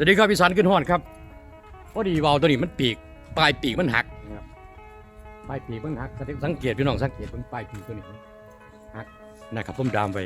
สวัสดีครับพี่สันขึ้นหอดครับพอดีวาวตัวนี้มันปีกปลายปีกมันหักนะครับปลายปีกมันหักสังเกตพี่น้องสังเกตมันปลายปีกตัวนี้หักนะครับผมดามไป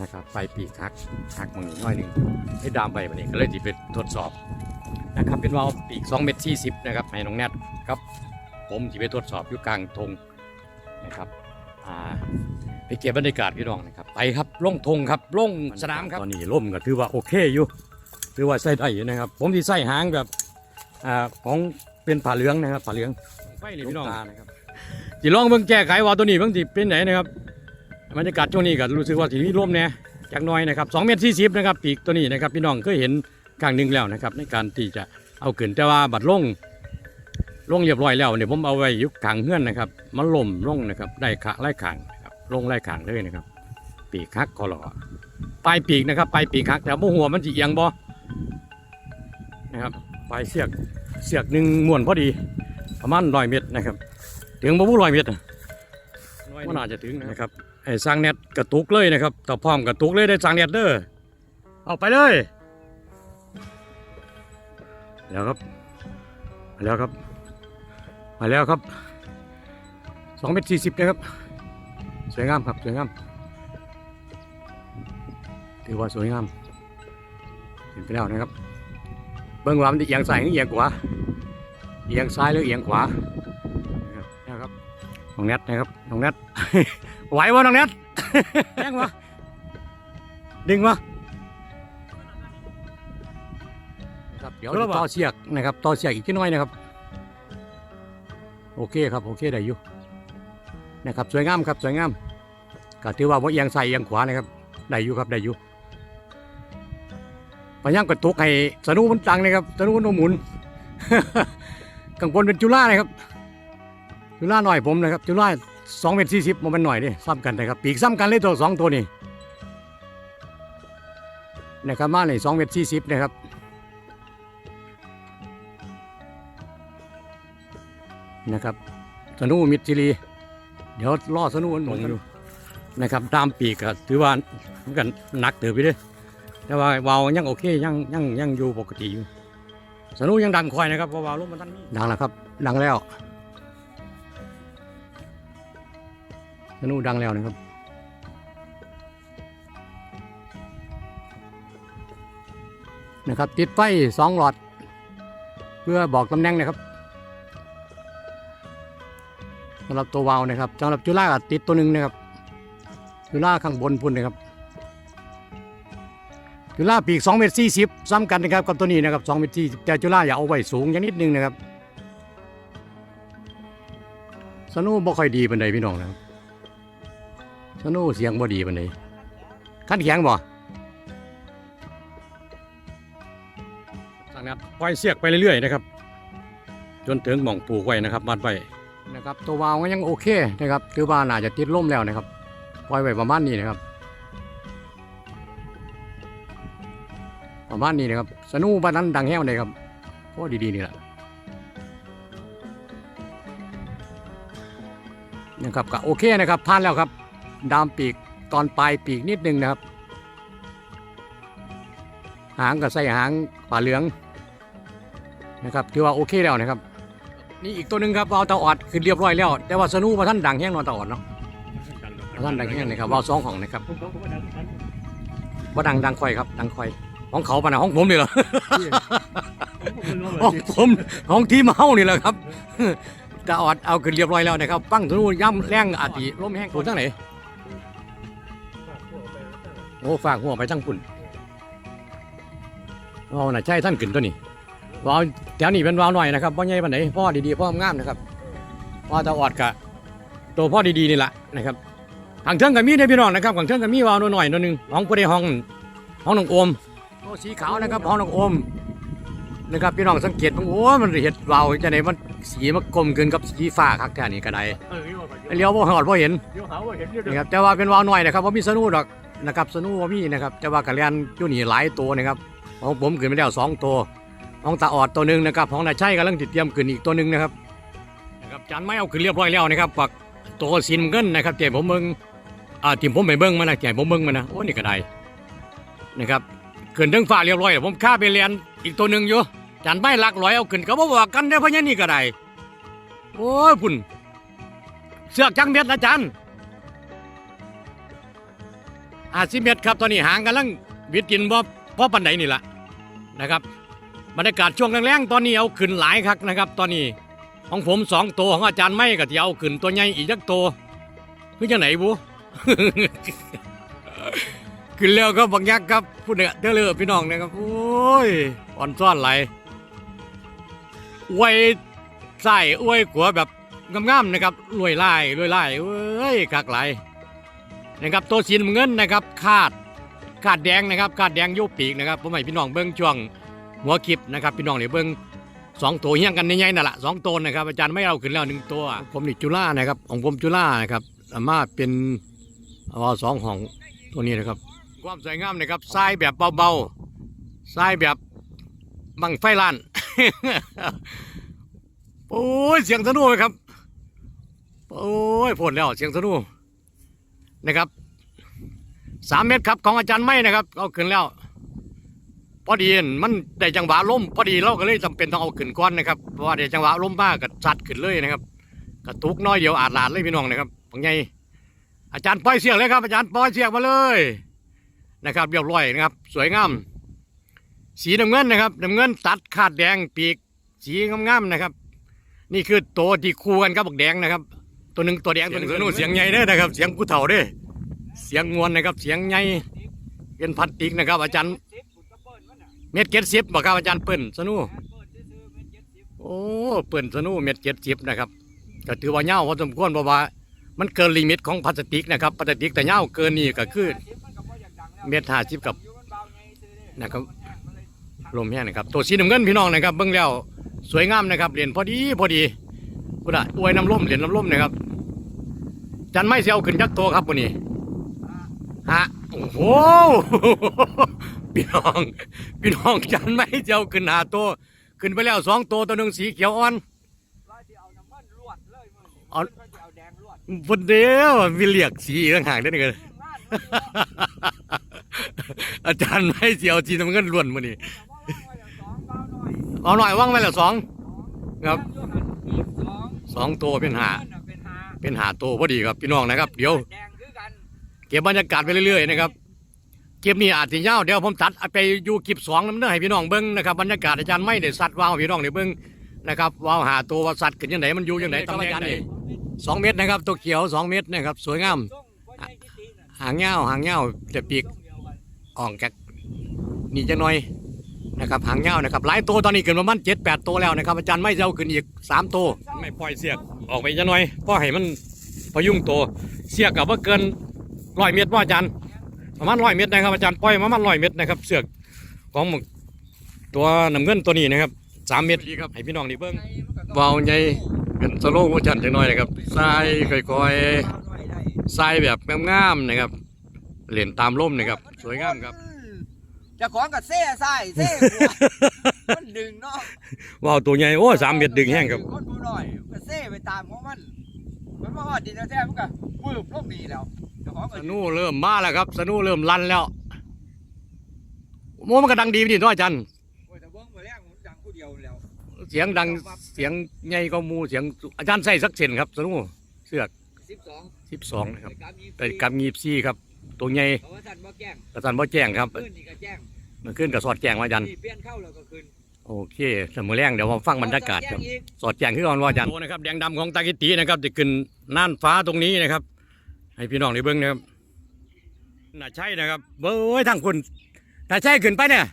นะครับปลายปีกหักหักมังน้อยหนึ่งให้ดามไปวันนี้ก็เลยที่ไปทดสอบนะครับเป็นวาวปีก2เมตร40นะครับให้น้องแนทครับ ผมที่ไปทดสอบอยู่กลางธงนะครับอ่าไปเก็บบรรยากาศพี่น้องนะครับไปครับลงธงครับลงสนามครับตอนนี้ร่มก็ถือว่าโอเคอยู่ ถือว่าใส่ได้อยู่นะครับ ผมที่ใส่หางแบบอ่าของเป็นผ่าเหลืองนะครับผ่าเหลืองไฟนี่พี่น้องนะครับจีลองเบิ่งแก้ไขว่าตัวนี้เบิ่งที่เป็นไหนนะครับบรรยากาศช่วงนี้ก็รู้สึกว่าที่มีลมเนี่ยจากหน้อยนะครับ2เมตร40นะครับปีกตัวนี้นะครับพี่น้องเคยเห็นครั้งหนึ่งแล้วนะครับในการที่จะเอาขึ้นแต่ว่าบัดลงลงเรียบร้อยแล้วเนี่ยผมเอาไว้อยุคขางเฮือนนะครับมันล่มลงนะครับได้ขาไล่ขางนะครับลงไล่ขางเลยนะครับ ปีกคักคอหลอปลายปีกนะครับปลายปีกคักแต่บ่หัวมันจะเอียงบ่ นะครับปลายเสียกเสียกหนึ่งม้วนพอดี ประมาณร้อยเมตรนะครับ ถึงบ่บูร้อยเมตรนะว่าน่าจะถึงนะครับไอ้สร้างเน็ตกระตุกเลยนะครับต่อพร้อมกระตุกเลยได้สร้างเน็ตเด้อเอาไปเลยแล้วครับมาแล้วครับมาแล้วครับสองเมตรสี่สิบนะครับสวยงามครับสวยงามถือว่าสวยงามเห็นไปแล้วนะครับ เบิ้งว่ามันจะเอียงซ้ายหรือเอียงขวาเอียงซ้ายหรือเอียงขวานะครับน้องแนทนะครับน้องแนทไหววะน้องแนทแรงวะดึงวะนะครับเดี๋ยวต่อเสียกนะครับต่อเสียกอีกนิดหน่อยนะครับ โอเคครับโอเคได้อยู่นะครับสวยงามครับสวยงามก็ถือว่าว่าเอียงซ้ายเอียงขวานะครับได้อยู่ครับได้อยู่ พยายามกระตุกให้สนุมันตังนะครับสนุมันหมุนกังบนเป็นจุฬานะครับ จุฬาหน่อยผมนะครับ จุฬาสองเมตรสี่สิบมันเป็นหน่อยดิซ้ำกันนะครับ ปีกซ้ำกันเลยตัวสองตัวนี้นะครับมาเลยสองเมตรสี่สิบนะครับนะครับสนุมิตรจิรีเดี๋ยวล่อสนุมันหมุนอยู่นะครับตามปีกก็ถือว่ามันกันหนักเติบไปเด้วย แต่ว่าวาวยังโอเคยังยังยังอยู่ปกติอยู่สนุกยังดังคอยนะครับเพราะวาวลมมันทันมีดังแล้วครับ ดังแล้วสนุกดังแล้วนะครับนะครับติดไฟสองหลอด เพื่อบอกตำแหน่งนะครับสำหรับตัววาวนะครับสำหรับจุฬาก็ติดตัวหนึ่งนะครับจุฬาข้างบนพุ่นนะครับ จุฬาปีก2เมตร40ซ้ำกันนะครับกับตัวนี้นะครับ2เมตร40แต่จุฬาอย่าเอาไว้สูงอย่างนิดนึงนะครับสนุบ่ค่อยดีปานใดพี่น้องนะครับสนุเสียงบ่ดีปานใดขั้นแข็งบ่สั่งนะครับปล่อยเสียกไปเรื่อยๆนะครับ จนถึงหม่องปลูกไว้นะครับมัดไว้นะครับ ตัววาวก็ยังโอเคนะครับ ถือว่าน่าจะติดล่มแล้วนะครับ ปล่อยไว้ประมาณนี้นะครับ ประมาณนี้นะครับ สนุบ้านนั้นดังแห้วเลยครับโอ้ดีๆนี่แหละนะครับก็โอเคนะครับผ่านแล้วครับ ดามปีกตอนปลายปีกนิดนึงนะครับ หางกับใส่หางป่าเหลืองนะครับถือว่าโอเคแล้วนะครับ นี่อีกตัวหนึ่งครับวาวตาออดคือเรียบร้อยแล้ว แต่ว่าสนุมาท่านดังแห้งนอนตาออดเนาะบ่ท่านดังแห้งเลยครับวาวสองของนะครับว่าดังดังคอยครับดังคอย ของเขาปะนะของผมนี่เหรอของผมของทีมเฮานี่แหละครับจะออดเอาขึ้นเรียบร้อยแล้วนะครับปั้งธนูย่ำแรงอาติลมแห้งคุณทั้งไหนโอ้ฝากหัวไปทั้งคุณวาวน่ะใช่ท่านขึ้นตัวนี้วาวแถวนี้เป็นวาวหน่อยนะครับพ่อใหญ่ปานไหนพ่อดีๆพ่องามนะครับพ่อจะออดกะตัวพ่อดีๆนี่แหละนะครับทางเทิงกับมีได้อพี่น้องนะครับทางเทิงกับมีวาวหน่อยๆตัวหนึงของผู้ใดห้องห้องน้องโอมโอ้ สีขาวนะครับห้องน้องโอมนะครับพี่น้องสังเกตว่าโอ้มันเห็ดวาวจะไหนมันสีมันกลมเกินกับสีฟ้าคักแท้นี่ก็ได้เลี้ยวบ่หอดบ่เห็นนะครับแต่ว่าเป็นวาวน้อยนะครับว่ามีสนุดอกนะครับสนุว่ามีนะครับแต่ว่ากระเรียนอยู่นี่หลายตัวนะครับของผมขึ้นไปแล้วสองตัวของตาออดตัวหนึ่งนะครับของนายชัยกำลังติดเตรียมขึ้นอีกตัวหนึ่งนะครับนะครับจานไม้เอาขึ้นเรียบร้อยแล้วนะครับปักตัวสินเงินนะครับเจ๊ผมเบิ่งอ่าทีมผมไปเบิ่งมานะเจ๊ผมเบิ่งมานะโอ้นี่ก็ได้นะครับ ขึ้นถึงฟ้าเรียบร้อยแล้วผมฆ่าไปเรียนอีกตัวหนึ่งอยู่จานไม่หลักร้อยเอาขึ้นก็บ่บอกกันได้เพราะงั้นนี่ก็ได้โอ้ยพุ่นเสือกจังเม็ดนะจันอาสิเม็ดครับตอนนี้หางกำลังวิดกินบ่พ่อปันไดนี่แหละนะครับบรรยากาศช่วงแรงๆตอนนี้เอาขึ้นหลายคักนะครับ ตอนนี้ของผมสองตัวของอาจารย์ไม่ก็จะเอาขึ้นตัวใหญ่อีกจักตัวคือจังไหนบุ ขึ้นแล้วก็บักยักษ์ครับพูดเนี่ยเด้อเลยพี่น้องนะครับโอ้ยอ่อนซ่อนไหลอวยใส่อวยขัวแบบงามๆนะครับรวยไล่รวยไล่เอ้ยคักไหลนะครับตัวสีน้ำเงินนะครับคาดคาดแดงนะครับคาดแดงโยกปีกนะครับผมให้พี่น้องเบิ้งช่วงหัวคลิปนะครับพี่น้องเนี่ยวเบิ้งสองตัวเฮี้ยงกันใหญ่ๆนั่นแหละสองตัวนะครับอาจารย์ไม่เอาขึ้นแล้วหนึ่งตัว ผมนี่จุฬานะครับของผมจุฬานะครับสามารถเป็นอาสองห้องตัวนี้นะครับ ความสวยงามนะครับทรายแบบเบาๆทรายแบบบังไฟลาน โอ้ยเสียงสนุกไหมครับ โอ้ยผลแล้วเสียงสนุกนะครับสามเมตรครับของอาจารย์ไม่นะครับ เอาขึ้นแล้ว พอดีมันได้จังหวะล้มพอดีเราก็เลยจำเป็นต้องเอาขึ้นก้อนนะครับเพราะว่าได้จังหวะล้มมากก็สัดขึ้นเลยนะครับกระตุกน้อยเดียวอาจลาดเลยพี่น้องนะครับของไงอาจารย์ปล่อยเสียงเลยครับอาจารย์ปล่อยเสียงมาเลย นะครับเรียบร้อยนะครับ สวยงามสีน้ำเงินนะครับน้ำเงินตัดขาดแดงปีก สีงามๆนะครับ นี่คือตัวที่คู่กันกับบักแดงนะครับ ตัวหนึ่งตัวแดงตัวหนึ่งเสียงใหญ่เด้อนะครับ เสียงผู้เฒ่าเด้อเสียงงวนนะครับ เสียงใหญ่เป็นพลาสติกนะครับ อาจารย์เม็ดเจ็ดสิบบอกครับอาจารย์เปิ้นสนุโอ้เปิ้นสนุเม็ดเจ็ดสิบนะครับก็ถือว่าเงาพอสมควรเพราะว่ามันเกินลิมิตของพลาสติกนะครับพลาสติกแต่เงาเกินนี่ก็คือ เม็ดห้าสิบกับนะครับลมแห้งนะครับตัวสีน้ำเงินพี่น้องนะครับเบิ่งแล้วสวยงามนะครับเหรียญพอดีพอดีพุทธะอวยน้ำล่มเหรียญน้ำล่มนะครับ จันไม่เสียเอาขึ้นยักษ์ตัวครับวันนี้ฮะโอ้โหพี่น้องพี่น้องจันไม่เสียเอาขึ้นหาตัวขึ้นไปแล้วสองตัวตัวหนึ่งสีเขียวอ่อนว่าจะเอาน้ำมันลวดเลยมึงเอาว่าจะเอาแดงลวดบนเดียวมีเหลียกสีต่างหากได้อนี่กันงาน อาจารย์ไม่เสียเอาสีน้ำเงินล้วนมานี่เอาหน่อยเอหน่อยว่างไว้ละสองครับอีกสองสองตัวเป็นหาเป็นหาตัวพอดีครับพี่น้องนะครับ เดี๋ยวเก็บบรรยากาศไปเรื่อยๆนะครับเก็บนี่อาจจะยาวเดี๋ยวผมตัดไปอยู่คลิปสองน้ำเนื้อให้พี่น้องเบิ้งนะครับบรรยากาศอาจารย์ไม่ได้สัตว์ว้าวพี่น้องได้เบิ้งนะครับว้าวหาตัวว่าสัตว์ขึ้นยังไงมันอยู่ยังไงตำแหน่งไหนสองเมตรนะครับ ตัวเขียวสองเมตรนะครับ สวยงามหางเงาหางเงาวแต่ปีก อ่องจากนี่จะหน่อยนะครับหางเงาวนะครับหลายตัวตอนนี้เกินประมาณเจ็ดแปดตัวแล้วนะครับ อาจารย์ไม่จะเอาขึ้นอีกสามตัวไม่ปล่อยเสียกออกไปจะหน่อยเพราะให้มันพยุงตัวเสียกกับว่าเกินร้อยเมตรว่าอาจารย์ประมาณร้อยเมตรนะครับอาจารย์ปล่อยประมาณร้อยเมตรนะครับ เสือกของหมึกตัวน้ำเงินตัวนี้นะครับสามเมตรครับให้พี่น้องนี่เบิ้งวาวใหญ่เป็นสโลว์โมชั่นจังหน่อยนะครับทรายค่อยเอาหน่อยได้ๆทรายแบบงามๆนะครับ เหรียญตามร่มนะครับ สวยงามครับเจะของกับเซ่ใส่เซ่หัวมันดึงเนาะวาวตัวใหญ่โอ้สามเมตรดึงแห้งครับ คนผู้น้อยก็เซ่ไปตามของมัน มันมาฮอดดินแล้วแท้มันก็วืบลงดีแล้วเจ้าของสก็นูเริ่มมาแล้วครับสนูเริ่มลั่นแล้วโมมันก็ดังดีพี่น้อยอาจารย์โอ้ยแต่เบิ่งมาแรกมันดังผู้เดียวแล้วเสียงดังเสียงใหญ่ก็มูเสียงอาจารย์ใส่สักเซนครับสนูเสือกสิบสองสิบสองนะครับการมีไปกับงีบซี่ครับ ตัวใหญ่เพราะว่าท่านบ่แจ้งกระสันบ่แจ้งครับขึ้นนี่ก็แจ้งมันขึ้นกับสอดแจ้งว่าอาจารย์นี่เปลี่ยนเข้าแล้วก็ขึ้นโอเคเสมอแรงเดี๋ยวผมฟังบรรยากาศครับแจ้งอีกสอดแจ้งขึ้นก่อนว่าอาจารย์โตนะครับแดงดำของตากิตินะครับจะขึ้นน่านฟ้าตรงนี้นะครับ ให้พี่น้องได้เบิ่งนะครับน่าใช่นะครับเบ้ยทางคุณน่าใช่ขึ้นไปเนี่ย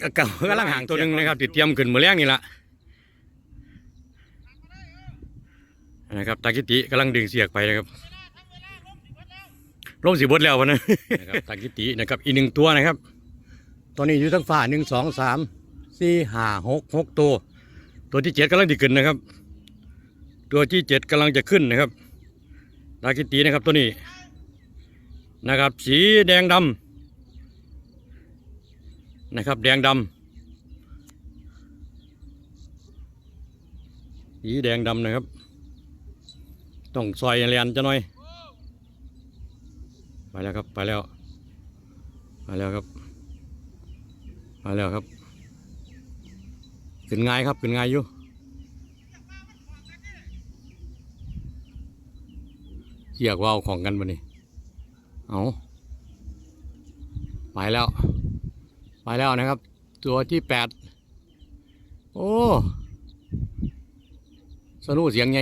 กะเก่ากำลังห่างตัวหนึ่งนะครับติดเตรียมขึ้นมือแรงนี่ละ นะครับตากิติกำลังดึงเสียกไปนะครับร่มสีบดแล้ววะนะนะครับตากิตินะครับอีกหนึ่งตัวนะครับ ตอนนี้อยู่ทั้งฝ่าหนึ่งสองสามสี่ห้าหกหกตัว ตัวที่เจ็ดกำลังจะขึ้นนะครับ ตัวที่เจ็ดกำลังจะขึ้นนะครับตากิตินะครับตัวนี้นะครับ สีแดงดำนะครับ แดงดำสีแดงดำนะครับ ต้องซอยเรียนจะหน่อย ไปแล้วครับ ไปแล้วไปแล้วครับไปแล้วครับ ขึ้นง่ายครับ ขึ้นง่ายอยู่เกียกว่าวของกันมานี่เอาไปแล้ว ไปแล้วนะครับ ตัวที่แปดโอ้ สนุกเสียงไง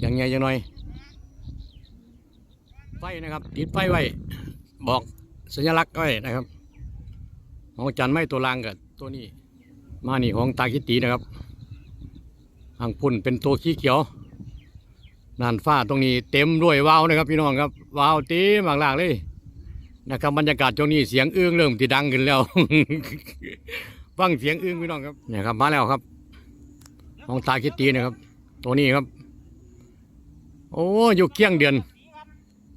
เสียงไงจังหน่อย ไฟนะครับ ติดไฟไว้ บอกสัญลักษณ์ไว้นะครับของจันไม่ตัวล่างกับตัวนี้ มานี่ของตาคิตตีนะครับหางพุ่นเป็นตัวขี้เขียวนานฟ้าตรงนี้เต็มด้วยวาวนะครับ พี่น้องครับวาวเต็มหลากๆเลยนะครับบรรยากาศตรงนี้เสียงอื้งเริ่มที่ดังขึ้นแล้วฟังเสียงอื้งพี่น้องครับเนี่ยครับมาแล้วครับของตาคิตตีนะครับ ตัวนี้ครับ โอ้อยู่เกี้ยงเดือน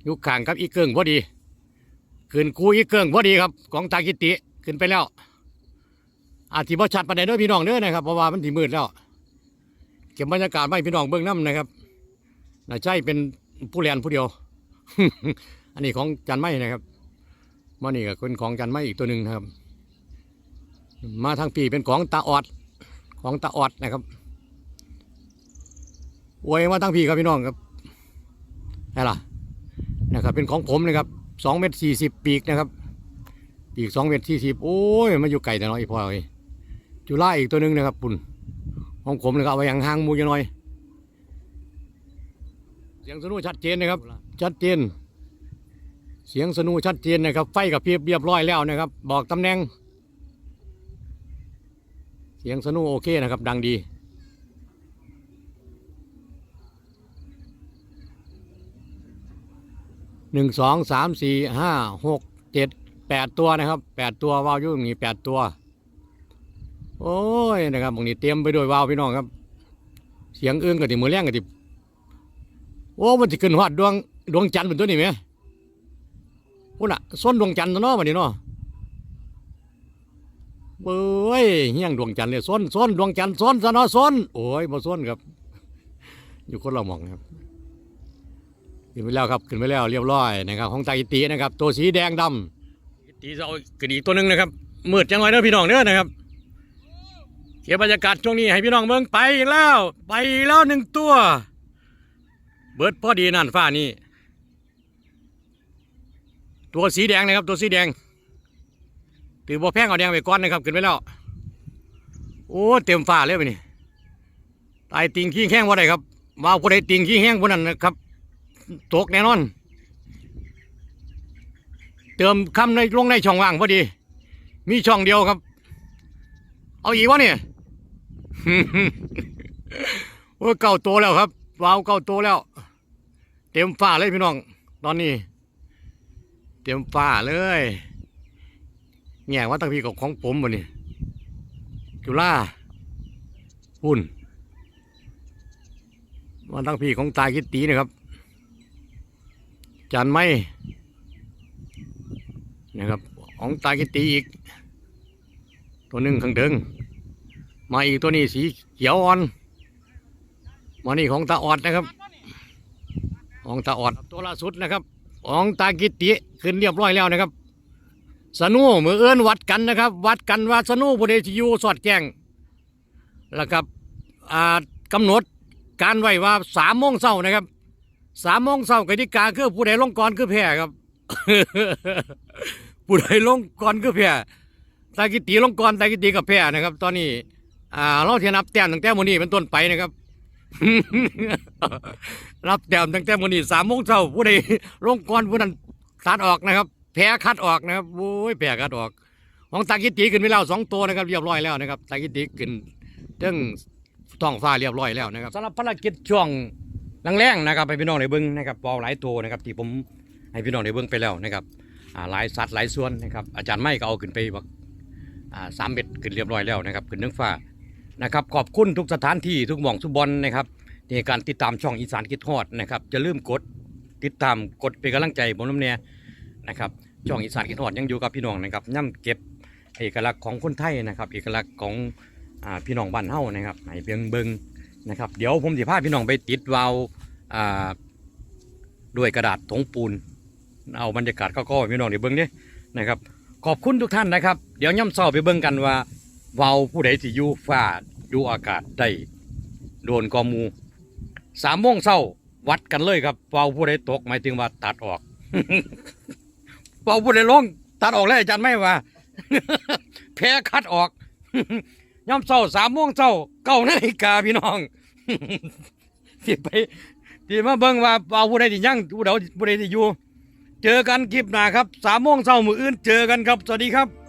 อยู่ข้างกับอีเกิงพอดี ขึ้นกูอีเกิงพอดีครับ ของตาคิติขึ้นไปแล้ว อาจสิบ่ชัดปานใดเด้อพี่น้องเด้อนะครับเพราะว่ามันถีมืดแล้ว เก็บบรรยากาศไว้พี่น้องเบิ่งน้ำนะครับน่าใช่เป็นผู้เรียนผู้เดียว อันนี้ของจันไม้นะครับมานี่ก็เป็นของจันไม้อีกตัวหนึ่งนะครับ มาทางปีเป็นของตาออดของตาออดนะครับอวยมาทางปีครับพี่น้องครับ นี่ล่ะนะครับเป็นของผมนะครับสองเมตรสี่สิบปีกนะครับปีกสองเมตรสี่สิบโอ้ยมาอยู่ไกลแต่น้อยพอเลยจุฬาอีกตัวหนึ่งนะครับปุ่นของผมนะครับเอาไว้ห่างมูจะน้อย เสียงสนุชัดเจนนะครับ ชัดเจน เสียงสนุชัดเจนนะครับ ไฟกับเพียบเรียบร้อยแล้วนะครับ บอกตำแหน่ง เสียงสนุโอเคนะครับ ดังดี หนึ่งสองสามสี่ห้าหกเจ็ดแปดตัวนะครับแปดตัววาวอยุ่ตรงนี้แปดตัว โอ้ยนะครับตรงนี้เตรียมไปด้วยวาวพี่น้องครับ เสียงเอื้องกับติมือแรงกับติโอ้มันจะขึ้นฮอดดวงดวงจันทร์เป็นตัวนี้ไหมพุ่นอะส้นดวงจันทร์ตัวเนาะวันนี้เนาะเบ้ยเฮี้ยงดวงจันทร์เลยส้นส้นดวงจันทร์ส้นซะเนาะส้นโอ้ยบ่ส้นครับ อยู่คนละหมองครับ ขึ้นไปแล้วครับขึ้นไปแล้วเรียบร้อยนะครับของตาอิตินะครับ ตัวสีแดงดำอิติจะเอากระดีกตัวหนึ่งนะครับมืดจังเลยเด้อพี่น้องเด้อนะครับเก็บบรรยากาศช่วงนี้ให้พี่น้องเบิ่งไปอีกแล้ว ไปอีกแล้วหนึ่งตัว เบิดพอดีนั่นฟ้านี่ตัวสีแดงนะครับ ตัวสีแดงถือบ่แพงเอาแดงไปก้อนนะครับขึ้นไปแล้ว โอ้เต็มฟ้าเลยไปนี่ตายติงขี้แห้งว่าได้ครับว่าผู้ใดติงขี้แห้งผู้นั้นนะครับ ตกแน่นอน เติมคำในลงในช่องว่างพอดี มีช่องเดียวครับ เอาอีกวะเนี่ยโอ้เก่าโตแล้วครับวาวเก่าโตแล้ว เต็มฟ้าเลยพี่น้อง ตอนนี้ เต็มฟ้าเลยแง่ว่าตั้งพี่กับของผมบ่นี่จุฬาหุ่นว่าตั้งพี่ของตาคิดตีนะครับ จันไม่นะครับของตาคิตีอีก ตัวหนึ่งข้างเดิงมาอีกตัวนี้สีเขียวอ่อน มานี่ของตาออดนะครับ ของตาออดตัวล่าสุดนะครับ ของตากิติขึ้นเรียบร้อยแล้วนะครับ สนูมือเอื้อนวัดกันนะครับ วัดกันว่าสนูผู้ใดที่อยู่สอดแจ้งแล้วครับอ่ากำหนดการไว้ว่าสามโมงเช้านะครับ สามโมงเช้ากติกาคือผู้ใดลงก่อนคือแพ้ครับ ผู้ใดลงก่อนคือแพ้ตากิติลงก่อนตากิติกับแพ้นะครับ ตอนนี้ อ่าเราจะนับแต้มตั้งแต่มื้อนี้เป็นต้นไปนะครับ รับแต้มตั้งแต่มื้อนี้สามโมงเช้าผู้ใดลงก่อนผู้นั้นตัดออกนะครับ แพ้คัดออกนะครับโอ้ยแพ้คัดออก ของตากิติขึ้นไปแล้วสองตัวนะครับเรียบร้อยแล้วนะครับตากิติขึ้นเรื่องท้องฟ้าเรียบร้อยแล้วนะครับสำหรับภารกิจช่วง แรงๆนะครับให้พี่น้องได้เบิ่งนะครับปอหลายตัวนะครับที่ผมให้พี่น้องได้เบิ่งไปแล้วนะครับหลายสัตว์หลายส่วนนะครับอาจารย์ไม่ก็เอาขึ้นไปบักสามเบ็ดขึ้นเรียบร้อยแล้วนะครับขึ้นเรื่อฟ้านะครับขอบคุณทุกสถานที่ทุกหม่องทุกบอลนะครับในการติดตามช่องอีสานคิดฮอดนะครับจะลืมกดติดตามกดเป็นกำลังใจผมน้ำเนี่ยนะครับช่องอีสานคิดฮอดยังอยู่กับพี่น้องนะครับย่ำเก็บเอกลักษณ์ของคนไทยนะครับ เอกลักษณ์ของพี่น้องบ้านเฮานะครับให้เบิงเบิง นะครับ เดี๋ยวผมจะพาพี่น้องไปติดวาล์วาด้วยกระดาษถงปูน เอาบรรยากาศก็ก็พี่น้องได้เบิ่งเด้นะครับ ขอบคุณทุกท่านนะครับ เดี๋ยวย่ำเศร้าไปเบิ่งกันว่าวาผู้ใดที่อยู่ฟ้าอยู่อากาศได้โดนกอมูสามโมงเศร้าวัดกันเลยครับเวาผู้ใดตกหมายถึงว่าตัดออกเวาผู้ใดลงตัดออกแล้วอาจารย์ไม่ว่าแพ้คัดออก ย่ำเศร้าสามโมงเศร้าเก้านาฬิกาพี่น้องสิไปที่มาเบิ่งว่าเอาผู้ใดที่ยังผู้ใดผู้ใดที่อยู่ เจอกันคลิปหน้าครับสามโมงเช้ามืออื่นเจอกันครับ สวัสดีครับ